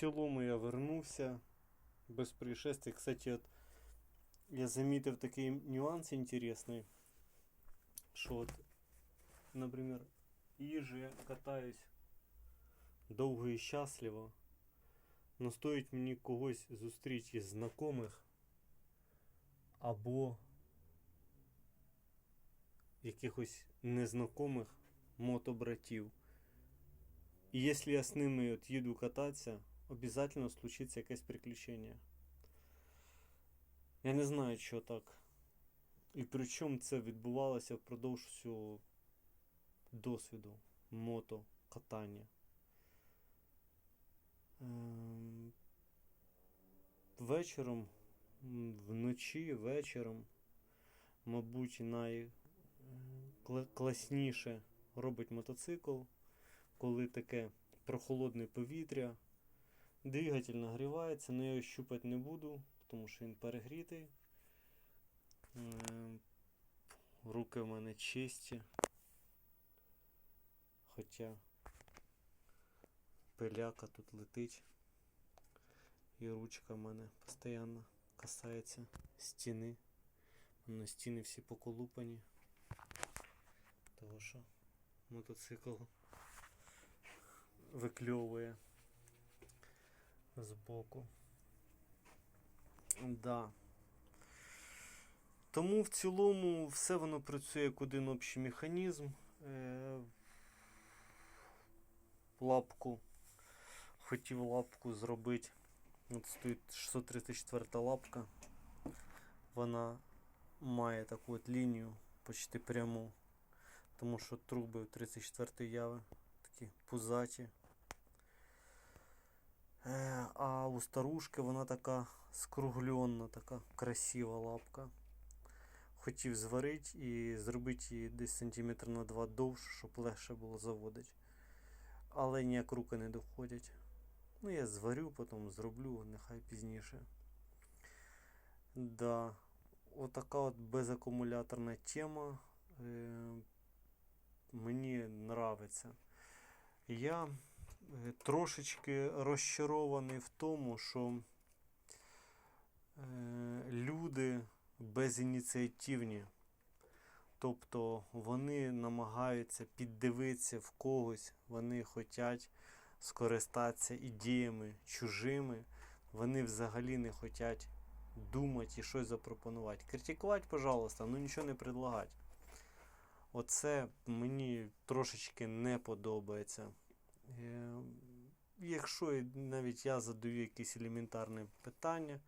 цілому я вернувся без происшествий. Кстати, от я замітив такий нюанс інтересний, що от, наприклад, їжу я катаюсь довго і щасливо, но стоїть мені когось зустріти із знайомих або якихось незнайомих мотобратів. І якщо я з ними от їду кататися, обязательно случиться якесь приключення. Я не знаю, що так. І причому це відбувалося впродовж всього досвіду мотокатання. Ем, Вечором, вночі, вечором, мабуть, найкласніше робить мотоцикл, коли таке прохолодне повітря. Двигатель нагрівається, але я його щупати не буду, тому що він перегрітий. Ем, Руки в мене чисті. Хоча пиляка тут летить. І ручка в мене постійно касається стіни. На стіни всі поколупані. Того що мотоцикл викльовує збоку. Да. Тому в цілому все воно працює як один общий механізм. Е, лапку. Хотів лапку зробити. От стоїть 634 лапка. Вона має таку от лінію почти пряму. Тому що труби 34 яви такі пузаті. А у старушки вона така скруглена, така красива лапка. Хотів зварити і зробити її десь сантиметр на два довше, щоб легше було заводити. Але ніяк руки не доходять. Ну, я зварю, потім зроблю, нехай пізніше. Да. Отака от безакумуляторна тема. Е, мені нравиться. Я трошечки розчарований в тому, що е, люди безініціативні. Тобто вони намагаються піддивитися в когось, вони хочуть скористатися ідеями чужими, вони взагалі не хочуть думати і щось запропонувати. Критикувати, пожалуйста, ну нічого не предлагати. Оце мені трошечки не подобається. Е, Якщо навіть я задаю якісь елементарні питання,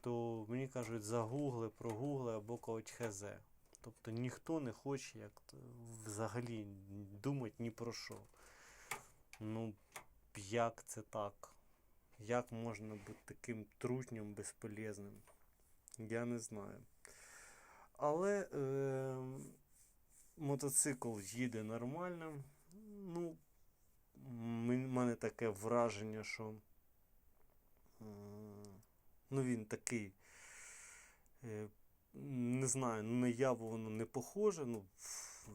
то мені кажуть загугли, прогугли або когось хз. Тобто ніхто не хоче як взагалі думати ні про що. Ну, як це так? Як можна бути таким трутнем безполезним? Я не знаю. Але е, мотоцикл їде нормально. Ну, мене таке враження, що ну, він такий. Е, не знаю, ну на яву воно не похоже. Ну,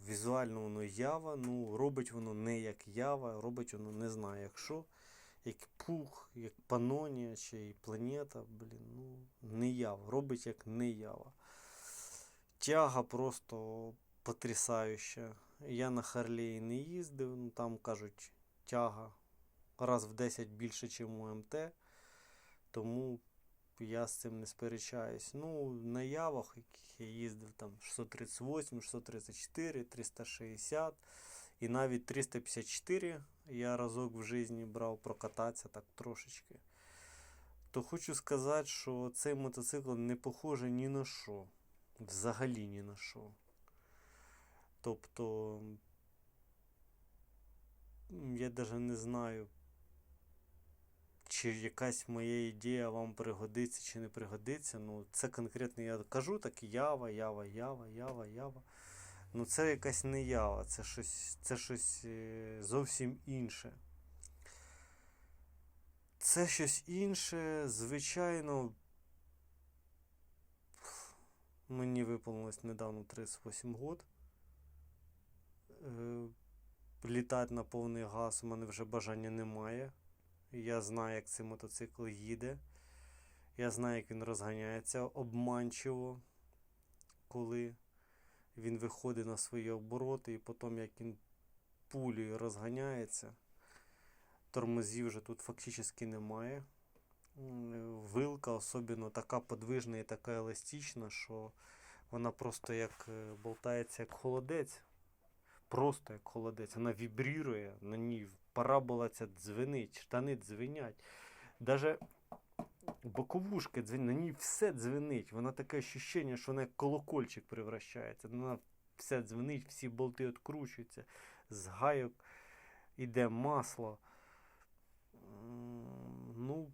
візуально воно ява, ну робить воно не як ява, робить воно не знаю як що. Як пух, як панонія чи планета, блін, ну, не ява. Робить як не ява. Тяга просто потрясаюча. Я на Харлеї не їздив, ну там кажуть, тяга раз в 10 більше, ніж у МТ. Тому я з цим не сперечаюсь. Ну, на явах, яких я їздив там 638, 634, 360 і навіть 354 я разок в житті брав прокататися так трошечки. То хочу сказати, що цей мотоцикл не похожий ні на що. Взагалі ні на що. Тобто, я навіть не знаю, чи якась моя ідея вам пригодиться чи не пригодиться. Ну, це конкретно я кажу так ява, ява, ява, ява, ява. Ну, це якась не ява, це щось, це щось е, зовсім інше. Це щось інше, звичайно. Мені виповнилось недавно 38 год. Літати на повний газ у мене вже бажання немає. Я знаю, як цей мотоцикл їде. Я знаю, як він розганяється обманчиво, коли він виходить на свої обороти, і потім як він пулею розганяється. Тормозів вже тут фактично немає. Вилка особливо така подвижна і така еластична, що вона просто як е, болтається як холодець. Просто як холодець. Вона вібрірує, на ній парабола ця дзвенить, штани дзвенять. Даже боковушки дзвенять, на ній все дзвенить. Вона таке ощущення, що вона як колокольчик превращається. Вона все дзвенить, всі болти відкручуються, з гайок іде масло. Ну,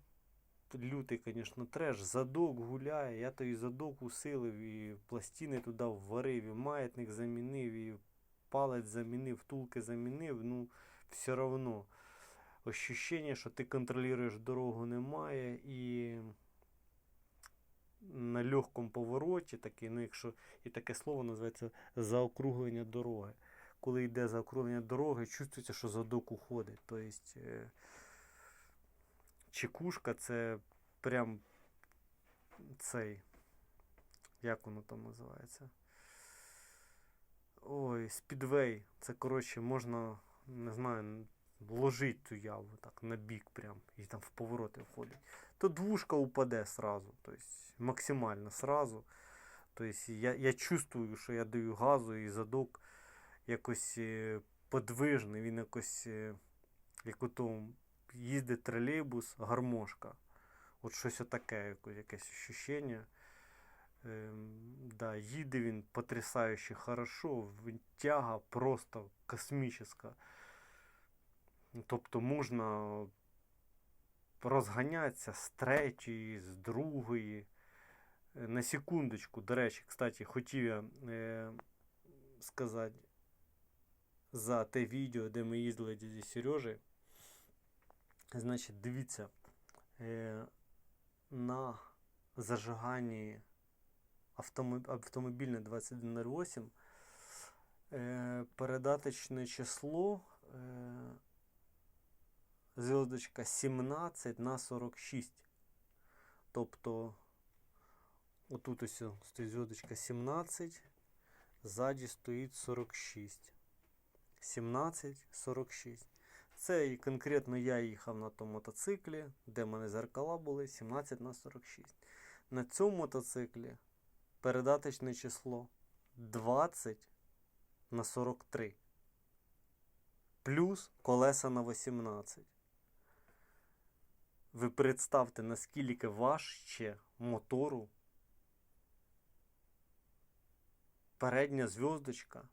лютий, звісно, треш. Задок гуляє. Я той задок усилив і пластини туди вварив, і маятник замінив, і палець замінив, втулки замінив. Ну, все одно. Ощущення, що ти контролюєш дорогу, немає. І на легкому повороті, такий, ну, якщо і таке слово називається заокруглення дороги. Коли йде заокруглення дороги, чувствується, що задок уходить. Тобто, чекушка це прям цей. Як воно там називається? Ой, спідвей. Це, коротше, можна, не знаю, ложить ту яву так на бік прям, і там в повороти входить. То двушка упаде сразу, тобто максимально сразу. Тобто я, я чувствую, що я даю газу і задок якось е, подвижний, він якось, е, як ото їздить тролейбус, гармошка. От щось отаке, якесь ощущення. Ем, да, їде він потрясающе хорошо, тяга просто космічна. Тобто можна розганятися з третьої, з другої. Е, На секундочку, до речі, кстати, хотів я е, сказати за те відео, де ми їздили зі Сережею. Значить, дивіться, е, на зажиганні автомобільне 2108 е, передаточне число е, зв'язочка 17 на 46. Тобто, отут ось стоїть зв'язочка 17, ззаді стоїть 46. 17, 46. Це конкретно я їхав на тому мотоциклі, де в мене зеркала були 17 на 46. На цьому мотоциклі передаточне число 20 на 43. Плюс колеса на 18. Ви представте, наскільки важче мотору передня зв'язочка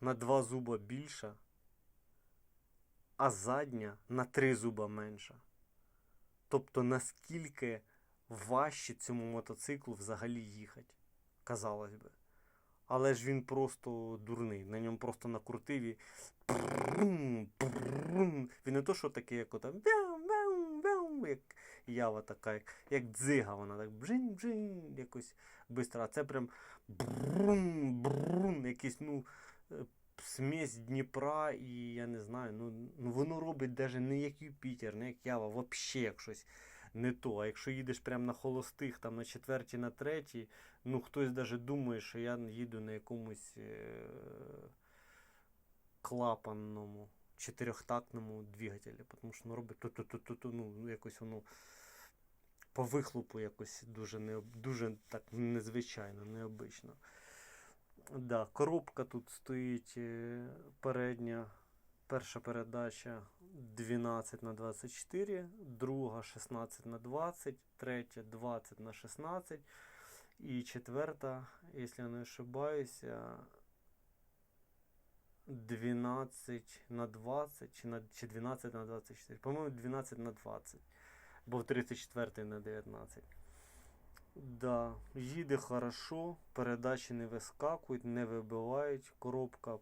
на 2 зуба більша, а задня на 3 зуба менша. Тобто, наскільки важче цьому мотоциклу взагалі їхати, казалось би. Але ж він просто дурний. На ньому просто накрутив і. пррррм, пррррм. Він не то, що такий, як ота бяу, бяу, бяу, як ява така, як, як дзига, вона так бжинь, бжинь, якось бистро. А це прям брум, брум, якийсь, ну, смесь Дніпра і я не знаю, ну воно робить навіть не як Юпітер, не як Ява, взагалі як щось не то. А якщо їдеш прямо на холостих, там на четвертій, на третій, ну хтось навіть думає, що я їду на якомусь е- клапанному, чотирьохтактному двигателі, тому що ну, робить ту-ту-ту-ту, ну, якось воно по вихлопу якось дуже, не, дуже так незвичайно, необично. Да, коробка тут стоїть е, передня. Перша передача 12 на 24, друга 16 на 20, третя 20 на 16 і четверта, якщо я не ошибаюся, 12 на 20 чи, на, чи 12 на 24. По-моєму, 12 на 20. Був 34 на 19. Да, їде хорошо, передачі не вискакують, не вибивають, коробка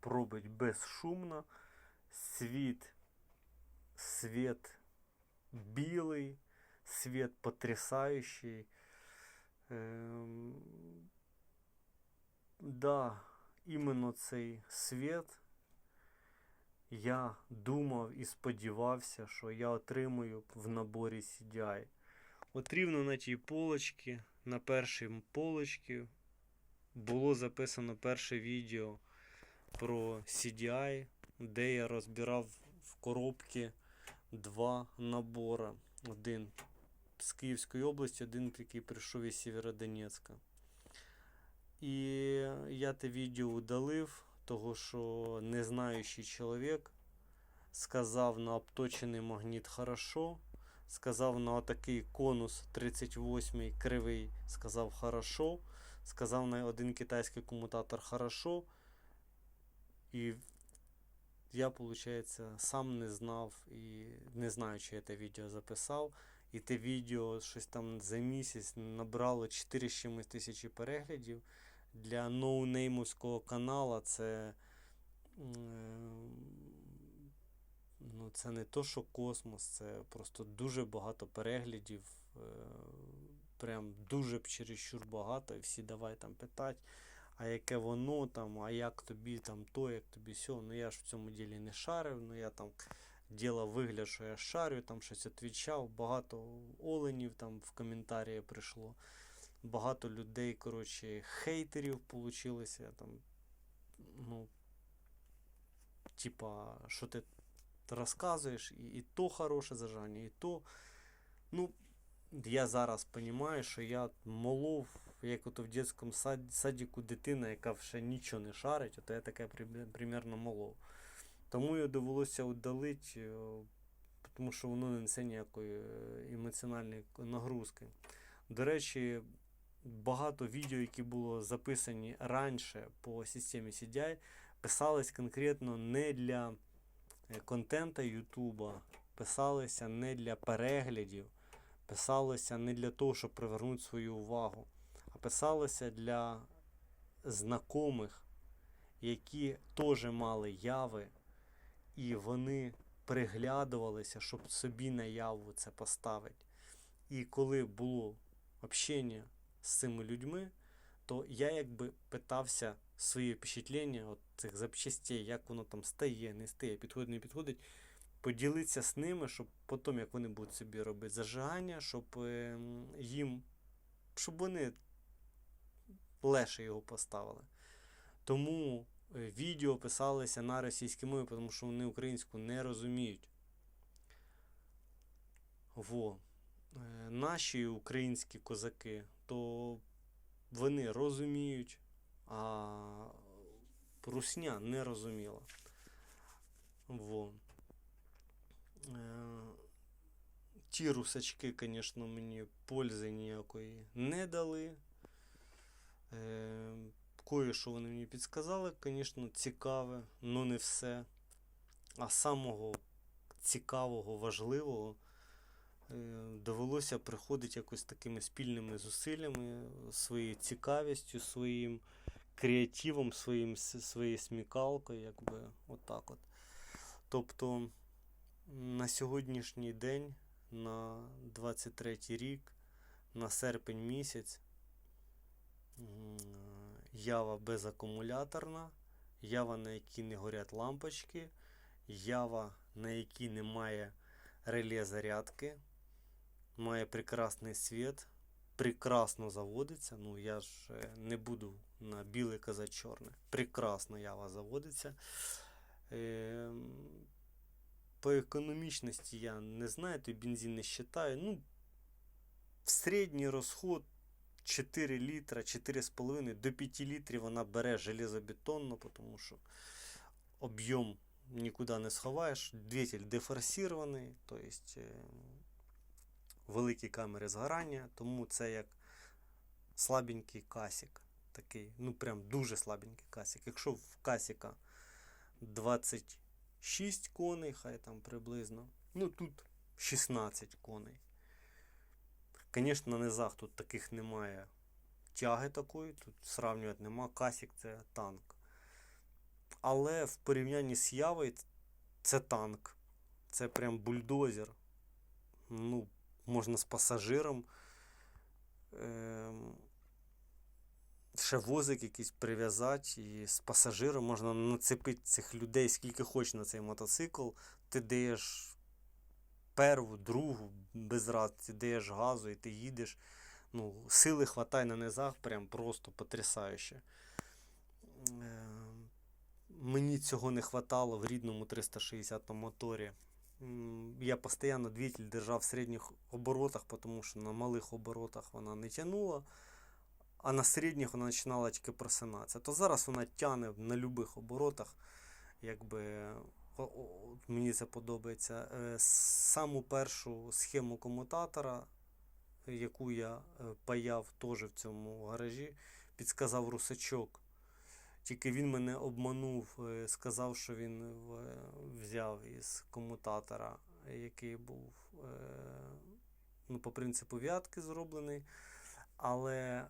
пробить безшумно, світ, світ білий, світ потрясаючий. Ем, да, іменно цей світ я думав і сподівався, що я отримую в наборі CDI. От рівно на тій полочці, на першій полочці, було записано перше відео про CDI, де я розбирав в коробки два набори. Один з Київської області, один, який прийшов із Сєвєродонецька. І я те відео удалив, того що незнаючий чоловік сказав на обточений магніт хорошо, сказав на отакий конус 38 кривий, сказав хорошо, сказав на один китайський комутатор хорошо. І я, виходить, сам не знав і не знаю, чи я те відео записав. І те відео щось там за місяць набрало 4 з чимось тисячі переглядів. Для ноунеймовського канала це. Ну, це не то, що космос, це просто дуже багато переглядів. е, Прям дуже чересчур багато. І всі давай там питати, а яке воно там, а як тобі там то, як тобі сьо. Ну я ж в цьому ділі не шарив, ну я там ділав вигляд, що я шарю, там щось відвічав, багато оленів там в коментарі прийшло. Багато людей, коротше, хейтерів получилося там. Ну, типа, що ти розказуєш, і, і то хороше зажання, і то. Ну, я зараз розумію, що я молов, як ото в дитячому сад, садіку дитина, яка ще нічого не шарить, то я таке при- примерно молов. Тому його довелося удалити, тому що воно не несе ніякої е, емоціональної нагрузки. До речі, багато відео, які було записані раніше по системі CDI, писались конкретно не для е, контента Ютуба, писалися не для переглядів, писалися не для того, щоб привернути свою увагу, а писалися для знайомих, які теж мали яви, і вони приглядувалися, щоб собі на яву це поставити. І коли було общення з цими людьми, то я якби питався свої впечатлення от цих запчастей, як воно там стає, не стає, підходить, не підходить, поділитися з ними, щоб потім, як вони будуть собі робити зажигання, щоб ем, їм, щоб вони легше його поставили. Тому е, відео писалися на російській мові, тому що вони українську не розуміють. Во. Е, Наші українські козаки, то вони розуміють, а русня не розуміла. Во. Е, Ті русачки, звісно, мені пользи ніякої не дали. Е, Кое-що вони мені підсказали, звісно, цікаве, але не все. А самого цікавого, важливого е, довелося приходити якось такими спільними зусиллями, своєю цікавістю, своїм креативом, своїм, своєю смікалкою, якби отак от. Тобто на сьогоднішній день, на 23 рік, на серпень місяць, ява безакумуляторна, ява, на якій не горять лампочки, ява, на якій немає реле зарядки, має прекрасний світ, прекрасно заводиться. Ну, я ж е, не буду на біле казати чорне. Прекрасно ява заводиться. Ем, По економічності я не знаю, той бензин не вважаю. Ну, в середній розход 4 літра, 4,5 до 5 літрів вона бере железобетонно, тому що об'єм нікуди не сховаєш. Двигатель дефорсірований, тобто великі камери згорання, тому це як слабенький касік. Такий, ну прям дуже слабенький касік. Якщо в касіка 26 коней, хай там приблизно, ну тут 16 коней. Звісно, на низах тут таких немає тяги такої, тут сравнювати нема. Касік це танк. Але в порівнянні з Явою це танк. Це прям бульдозер. Ну, можна з пасажиром. Ем, ще возик якийсь прив'язати, і з пасажиром можна нацепити цих людей скільки хочеш на цей мотоцикл. Ти даєш перву, другу, без разниці, даєш газу і ти їдеш. Ну, сили хватає на низах, прям просто потрясающе. Е, Мені цього не хватало в рідному 360 моторі. Я постійно двигатель держав в середніх оборотах, тому що на малих оборотах вона не тягнула, а на середніх вона починала тільки просинатися. То зараз вона тягне на будь-яких оборотах. Якби, мені це подобається. Е, Саму першу схему комутатора, яку я е, паяв теж в цьому гаражі, підсказав русачок. Тільки він мене обманув, е, сказав, що він взяв із комутатора, який був ну, по принципу в'ятки зроблений. Але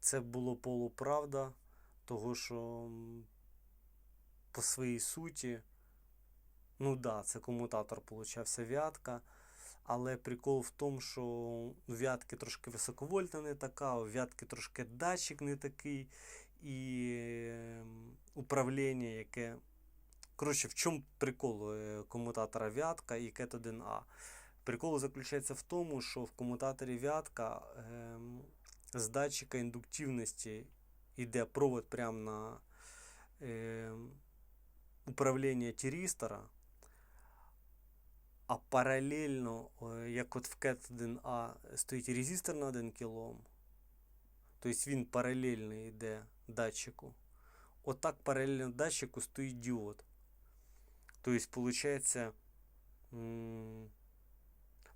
це було полуправда, того що по своїй суті, ну да, це комутатор получався в'ятка. Але прикол в тому, що у в'ятки трошки високовольтна не така, у в'ятки трошки датчик не такий і ем, управління, яке. Коротше, в чому прикол е, комутатора Вятка і Cat 1A? Прикол заключається в тому, що в комутаторі Вятка ем, з датчика індуктивності йде провод прямо на ем, управління тірістора, а паралельно, е, як от в Cat 1A стоїть резистор на 1 кОм, Тобто він паралельний йде датчику. Отак паралельно датчику стоїть діод. Тобто, виходить,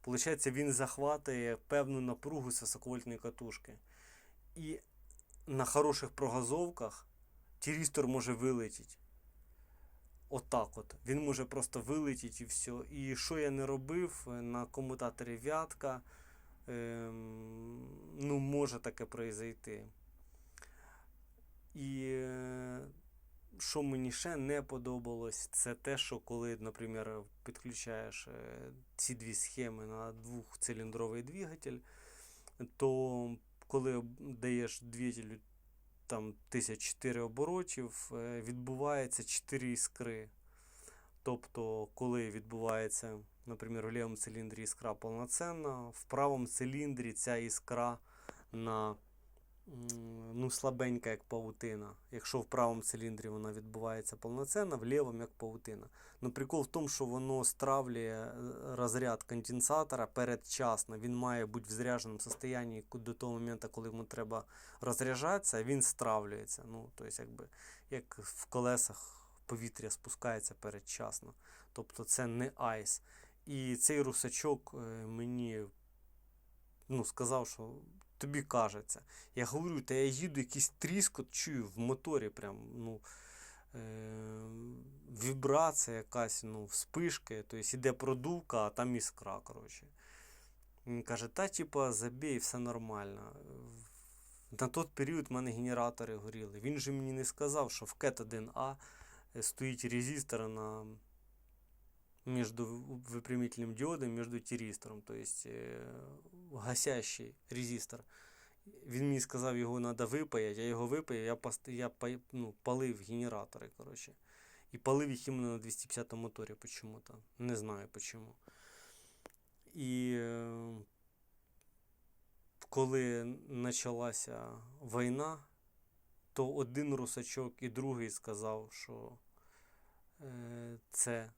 получається, він захватує певну напругу з високовольтної катушки. І на хороших прогазовках тірістор може вилетіти. Отак от. Він може просто вилетіти і все. І що я не робив е, на комутаторі в'ятка, ем, ну, може таке произойти. І е, що мені ще не подобалось, це те, що коли, наприклад, підключаєш е, ці дві схеми на двохциліндровий двигатель, то коли даєш двигателю там 1004 оборотів, е, відбувається 4 іскри. Тобто, коли відбувається, наприклад, в лівому циліндрі іскра повноценна, в правому циліндрі ця іскра на ну, слабенька, як павутина. Якщо в правому циліндрі вона відбувається повноцінно, в лівому як павутина. Ну, прикол в тому, що воно стравлює е, розряд конденсатора передчасно. Він має бути в зряженому стані до того моменту, коли йому треба розряджатися, він стравлюється. Ну, тобто, якби, як в колесах повітря спускається передчасно. Тобто це не айс. І цей русачок е, мені ну, сказав, що тобі кажеться. Я говорю, та я їду, якийсь тріскот чую в моторі, прям, ну, е- вібрація якась, ну, вспишки, тобто іде продувка, а там іскра, коротше. Він каже, та типа забій, все нормально. На той період в мене генератори горіли. Він же мені не сказав, що в КЕТ 1А стоїть резистор на между выпрямительным диодом, между тиристором, то есть е, гасящий резистор. Він мені сказав, його треба випаяти, я його випаяв, я, пост... я ну, палив генератори, коротше. І палив їх іменно на 250 моторі почему-то. Не знаю почему. І е, коли почалася війна, то один русачок і другий сказав, що е, це,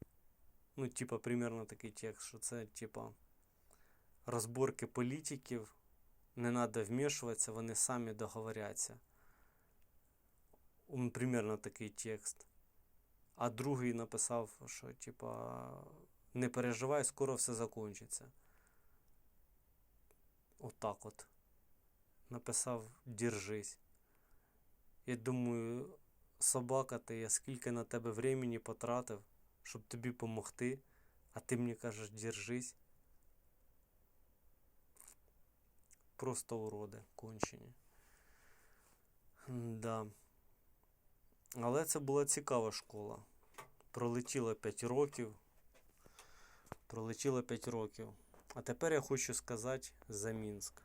ну, типа, примерно такий текст, що це, типа, розборки політиків, не треба вмішуватися, вони самі договоряться. М, Примерно такий текст. А другий написав, що, типа, не переживай, скоро все закончиться. Отак от. Написав Держись. Я думаю, собака ти, я скільки на тебе времени потратив, щоб тобі допомогти, а ти мені кажеш, держись. Просто уроди кончені. Да. Але це була цікава школа. Пролетіло 5 років. Пролетіло 5 років. А тепер я хочу сказати за Мінськ.